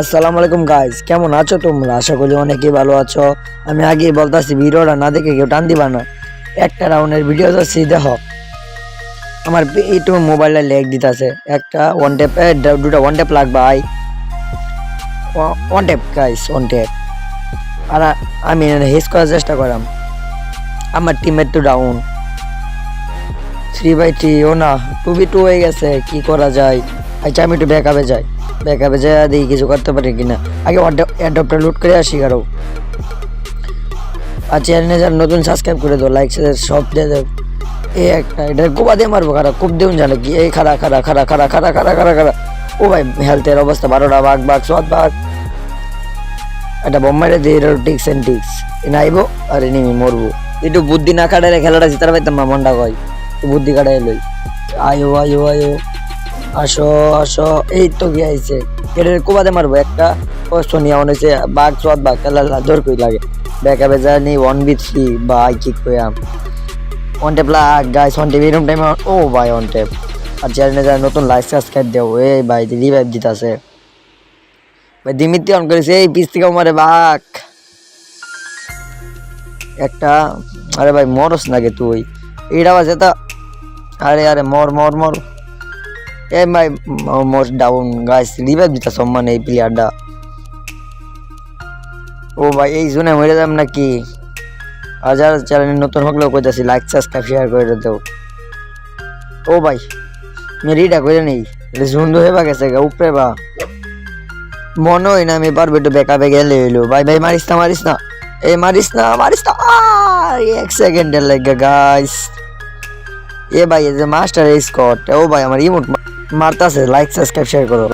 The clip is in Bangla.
আসসালামু আলাইকুম গাইস কেমন আছো তোমরা? আশা করি অনেকেই ভালো আছো। আমি আগেই বলতাছি, ভিডিওটা না দেখে কেউ টান দিবা না। একটা রাউন্ডের ভিডিও যাচ্ছি, দেখো। আমার এইটু মোবাইলটা লেগ দিতেছে। একটা ওয়ান টেপ দুটা ওয়ান টেপ লাগবে, I. One tap guys one tap আর আমি হেস করার চেষ্টা করাম। আমার টিমের তো ডাউন থ্রি বাই থ্রি ও না টু বি টু হয়ে গেছে, কি করা যায়? আচ্ছা আমি একটু ব্যাকআপে যাই। ব্যাকআপে যাই দেখি কিছু করতে পারি কিনা। আগে অ্যাডপ্টার লুট করে আসি কারও। আর চ্যানেলে যারা নতুন সাবস্ক্রাইব করে দাও লাইক সব দিয়ে দেব এই একটা, এটা কোবা দিয়ে মারবো খারা খুব দেউন জানে কি? এই খারা খারা খারা খারা খারা খারা খারা খারা ও ভাই হেলথের অবস্থা বারোটা বাঘ বাঘ, সৎ বাঘ। একটা বোম্বাইরে দিয়ে টিক্স অ্যান্ড টিক্স। এনে নাইবো, আর নিমি মরবো। একটু বুদ্ধি না কাটালে খেলাটা জিতার পাইতাম না, মনটা কয়। বুদ্ধি কাটাই লই। আয়ো আয়ো আয়ো। আসো আসো। এই তো গিয়ে আইছে। এটা কোবাতে মারবো? একটা কষ্ট নিয়ে মনে হচ্ছে বাঘ সৎ বাঘ খেলা জোর কই লাগে। ব্যাকা বেজা নি ওয়ান বি থ্রি বা কি কিক কইয়াম ওয়ান টেপ লাগ গাইস ওয়ান টেপ এরকম টাইম ও ভাই ওয়ান টেপ আর চ্যানেলে যারা নতুন লাইক সাবস্ক্রাইব দেও। এই ভাই রিভাইভ দিতাছে। ভাই দিমিত্রি অন করেছে। এই পিস থেকে মারে বাঘ। একটা, আরে ভাই, মরস নাকি তুই? এইটা বাজে তা আরে আরে, মর মর মর। এ ভাই মোর ডাউন গাইস রিভাইভ দিতা সম্মান এই প্লেয়ারটা ও ভাই, এই জন্য মরে যাম নাকি? আর যারা চ্যানেল নতুন হকলেও কইতাছি লাইক সাবস্ক্রাইব শেয়ার করে দেও। ও ভাই মেরিটা করে নেই, এটা সুন্দর হয়ে বা গেছে গা, উপরে বা। মনে হয় না আমি পারব একটু বেকা বেগে গেলে হইল। ভাই ভাই, মারিস না মারিস না। এই মারিস না মারিস না এক সেকেন্ডের লাগে গাইস এ ভাই, এই যে মাস্টার স্কট ও ভাই, আমার ইমোট মারতাছে লাইক সাবস্ক্রাইব শেয়ার করো।